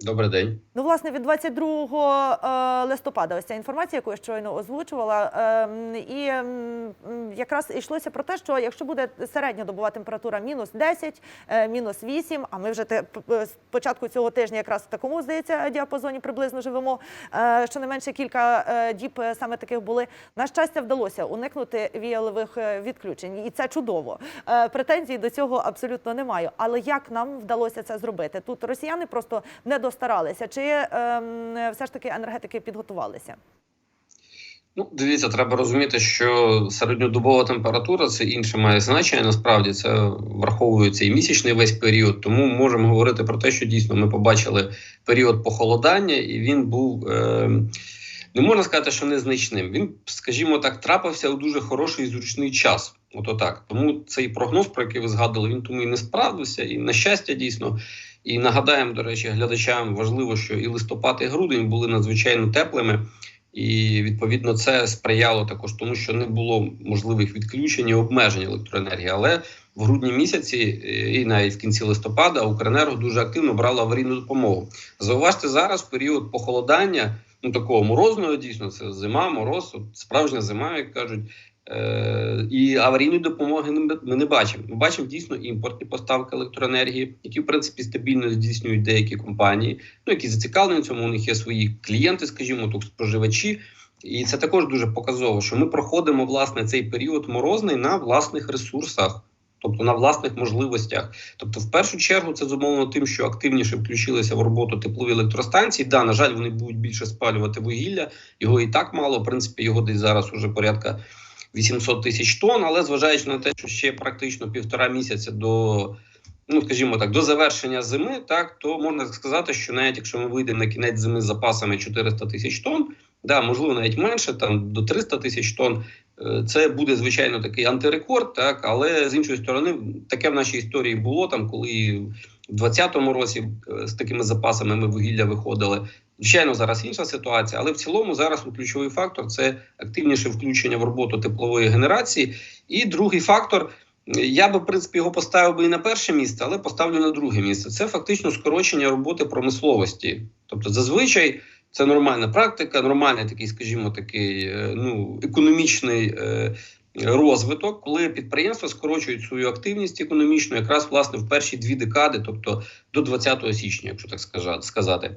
Добрий день. Ну, власне, від 22 е, листопада ось ця інформація, яку я щойно озвучувала, ем, і ем, якраз йшлося про те, що якщо буде середньодобова температура мінус 10, е, мінус 8, а ми вже п- з початку цього тижня якраз в такому, здається, діапазоні приблизно живемо, е, щонайменше кілька е, діб е, саме таких були. На щастя, вдалося уникнути віялових е, відключень, і це чудово. Е, Претензій до цього абсолютно не маю. Але як нам вдалося це зробити? Тут росіяни просто не достаралися, чи ем, все ж таки енергетики підготувалися? Ну, дивіться, треба розуміти, що середньодобова температура це інше має значення. Насправді це враховується і місячний весь період. Тому можемо говорити про те, що дійсно ми побачили період похолодання, і він був. Е- не можна сказати, що незначним. Він, скажімо так, трапився у дуже хороший і зручний час. Ото так. Тому цей прогноз, про який ви згадували, він тому і не справдився. І на щастя, дійсно. І нагадаємо, до речі, глядачам важливо, що і листопад, і грудень були надзвичайно теплими. І відповідно це сприяло також тому, що не було можливих відключень і обмежень електроенергії. Але в грудні місяці е, і навіть в кінці листопада Укренерго дуже активно брала аварійну допомогу. Зауважте зараз період похолодання, ну такого морозного дійсно, це зима, мороз, справжня зима, як кажуть. Е, і аварійної допомоги ми не бачимо. Ми бачимо дійсно імпортні поставки електроенергії, які в принципі стабільно здійснюють деякі компанії, ну які зацікавлені в цьому. У них є свої клієнти, скажімо, так, споживачі. І це також дуже показово, що ми проходимо власне цей період морозний на власних ресурсах, тобто на власних можливостях. Тобто, в першу чергу, це зумовлено тим, що активніше включилися в роботу теплові електростанції. Да, на жаль, вони будуть більше спалювати вугілля. Його і так мало. В принципі, його десь зараз уже порядка 800 тисяч тонн. Але зважаючи на те, що ще практично півтора місяця до. Ну, скажімо так, до завершення зими, так то можна сказати, що навіть якщо ми вийдемо на кінець зими з запасами 400 тисяч тонн, да, можливо, навіть менше, там до 300 тисяч тонн, е, це буде звичайно такий антирекорд, так але з іншої сторони, таке в нашій історії було там, коли в 2020 році е, з такими запасами ми вугілля виходили. Звичайно, зараз інша ситуація, але в цілому зараз ключовий фактор це активніше включення в роботу теплової генерації. І другий фактор. Я би в принципі його поставив би і на перше місце, але поставлю на друге місце. Це фактично скорочення роботи промисловості. Тобто, зазвичай це нормальна практика, нормальний такий, скажімо, такий е, ну економічний. е, Розвиток, коли підприємства скорочують свою активність економічну, якраз власне в перші дві декади, тобто до 20 січня, якщо так сказати,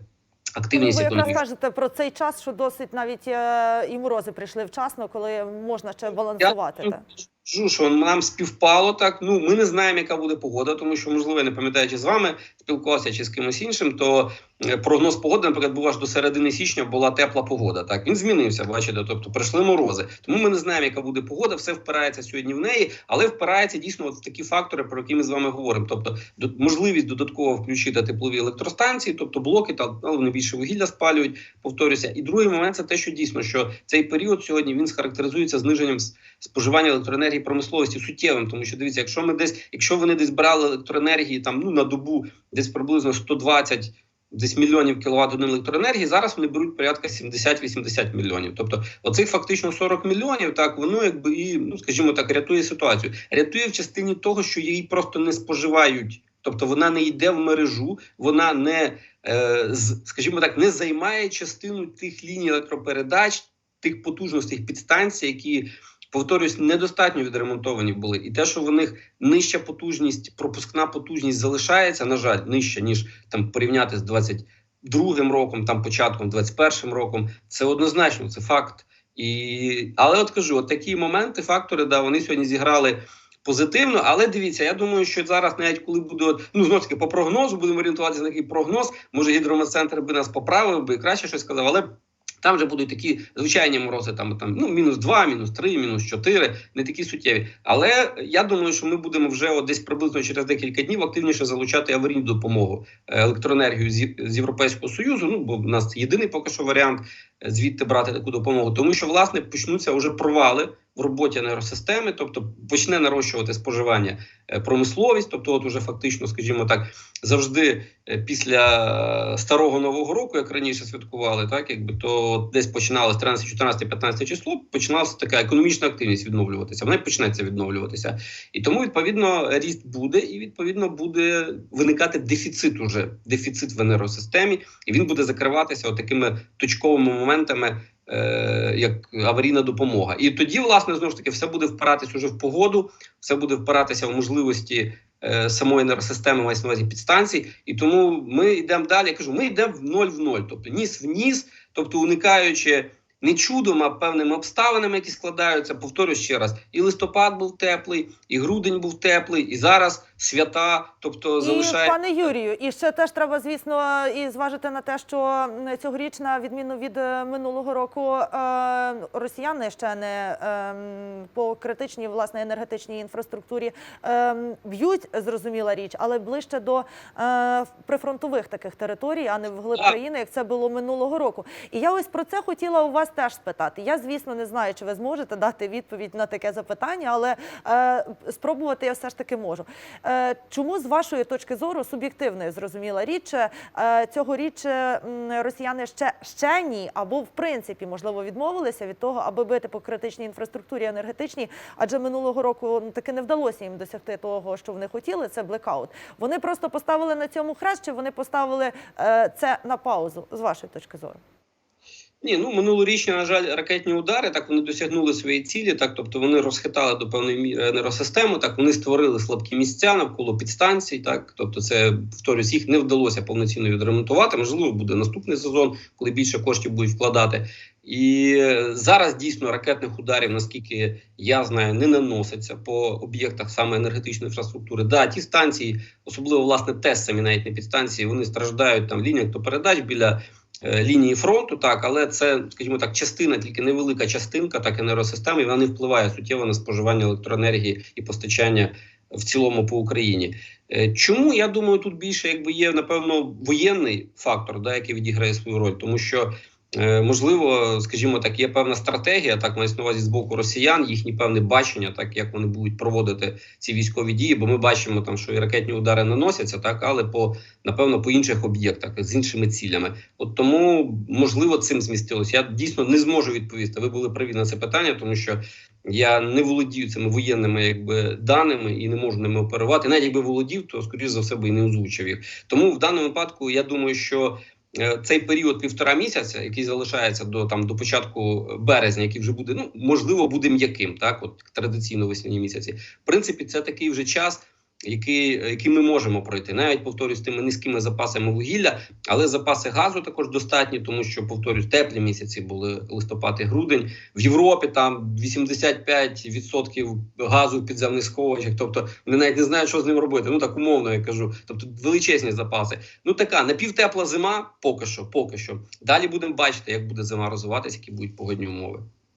активність ви якраз кажете про цей час, що досить навіть е, і морози прийшли вчасно, коли можна ще балансувати. Я що нам співпало так. Ну ми не знаємо, яка буде погода, тому що можливо я не пам'ятаю, чи з вами спілкувався чи з кимось іншим. То е, прогноз погоди, наприклад, був аж до середини січня була тепла погода. Так він змінився. Бачите, тобто прийшли морози. Тому ми не знаємо, яка буде погода. Все впирається сьогодні в неї, але впирається дійсно от в такі фактори, про які ми з вами говоримо. Тобто, можливість додатково включити теплові електростанції, тобто блоки, та ну, вони більше вугілля спалюють. Повторюся, і другий момент це те, що дійсно що цей період сьогодні він схарактеризується зниженням споживання електроенергії промисловості суттєвим, тому що дивіться, якщо ми десь, якщо вони десь брали електроенергії там ну на добу десь приблизно 120 Десь мільйонів кіловат годин електроенергії зараз вони беруть порядка 70-80 мільйонів. Тобто, оцих фактично 40 мільйонів, так воно якби і ну скажімо так, рятує ситуацію. Рятує в частині того, що її просто не споживають. Тобто вона не йде в мережу, вона не е, скажімо так, не займає частину тих ліній електропередач, тих потужностей підстанцій, які повторюсь, недостатньо відремонтовані були, і те, що в них нижча потужність, пропускна потужність залишається, на жаль, нижча ніж там порівняти з 22-м роком, там початком 21-м роком, це однозначно, це факт. І але от кажу, от такі моменти, фактори, да, вони сьогодні зіграли. Позитивно, але дивіться, я думаю, що зараз, навіть коли буде ну знову таки по прогнозу, будемо орієнтуватися на такий прогноз. Може, гідрометцентр би нас поправив би краще щось сказав, але там вже будуть такі звичайні морози, там там ну мінус 2, мінус 3, мінус 4, не такі суттєві. Але я думаю, що ми будемо вже от десь приблизно через декілька днів активніше залучати аварійну допомогу е, електроенергію з, з Європейського союзу. Ну бо в нас єдиний поки що варіант. Звідти брати таку допомогу, тому що власне почнуться вже провали в роботі енергосистеми, тобто почне нарощувати споживання е, промисловість, тобто, от уже фактично, скажімо так, завжди е, після старого нового року, як раніше святкували, так якби то десь починалося 13, 14, 15 число, починалася така економічна активність відновлюватися. Вона почнеться відновлюватися, і тому відповідно ріст буде, і відповідно буде виникати дефіцит уже дефіцит в енергосистемі, і він буде закриватися такими точковими моментами. Е, Як аварійна допомога, і тоді, власне, знову ж таки, все буде впиратися уже в погоду, все буде впиратися в можливості е, самої енергосистеми, мається на увазі підстанцій. І тому ми йдемо далі. Я кажу, ми йдемо в ноль в ноль, тобто ніс в ніс, тобто уникаючи не чудом, а певними обставинами, які складаються. Повторюю ще раз: і листопад був теплий, і грудень був теплий, і зараз свята, тобто І, залишає. пане Юрію, і ще теж треба, звісно, і зважити на те, що цьогоріч, на відміну від е, минулого року, е, росіяни ще не ем, по критичній власне енергетичній інфраструктурі ем, б'ють, зрозуміла річ, але ближче до е, прифронтових таких територій, а не вглиб країни, як це було минулого року. І я ось про це хотіла у вас теж спитати. Я, звісно, не знаю, чи ви зможете дати відповідь на таке запитання, але е, спробувати я все ж таки можу. Е, чому з вашої точки зору суб'єктивної зрозуміла річ, е, цьогоріч е, росіяни ще, ще ні, або в принципі можливо відмовилися від того, аби бити по критичній інфраструктурі енергетичній, адже минулого року ну, таки не вдалося їм досягти того, що вони хотіли. Це блекаут. Вони просто поставили на цьому хрест, чи вони поставили е, це на паузу з вашої точки зору. Ні, ну минулорічні, на жаль, ракетні удари так вони досягнули своєї цілі. Так, тобто вони розхитали до певної міри енергосистему. Так вони створили слабкі місця навколо підстанцій. Так, тобто, це повторюсь, їх не вдалося повноцінно відремонтувати. Можливо, буде наступний сезон, коли більше коштів будуть вкладати. І е, зараз дійсно ракетних ударів, наскільки я знаю, не наноситься по об'єктах саме енергетичної інфраструктури. Да, ті станції, особливо власне ТЕС, самі навіть не підстанції, вони страждають там то передач біля е, лінії фронту, так, але це, скажімо так, частина, тільки невелика частинка, так енергосистеми, і вона не впливає суттєво на споживання електроенергії і постачання в цілому по Україні. Е, Чому я думаю, тут більше якби є напевно воєнний фактор, да, який відіграє свою роль, тому що. Е, Можливо, скажімо так, є певна стратегія, так на увазі з боку росіян, їхні певне бачення, так як вони будуть проводити ці військові дії. Бо ми бачимо там, що і ракетні удари наносяться, так але по напевно по інших об'єктах з іншими цілями. От тому можливо цим змістилось. Я дійсно не зможу відповісти. Ви були праві на це питання, тому що я не володію цими воєнними якби даними і не можу ними оперувати. Навіть якби володів, то скоріш за все би і не озвучив їх. Тому в даному випадку я думаю, що. Е, Цей період півтора місяця, який залишається до там до початку березня, який вже буде, ну можливо, буде м'яким, так от традиційно весняні місяці. В принципі, це такий вже час, який, який ми можемо пройти, навіть повторюсь, з тими низькими запасами вугілля, але запаси газу також достатні, тому що повторюсь, теплі місяці були листопад і грудень. В Європі там 85% газу в підземних сховищах. Тобто вони навіть не знають, що з ним робити. Ну так умовно я кажу. Тобто величезні запаси. Ну така напівтепла зима, поки що, поки що. Далі будемо бачити, як буде зима розвиватися, які будуть погодні умови.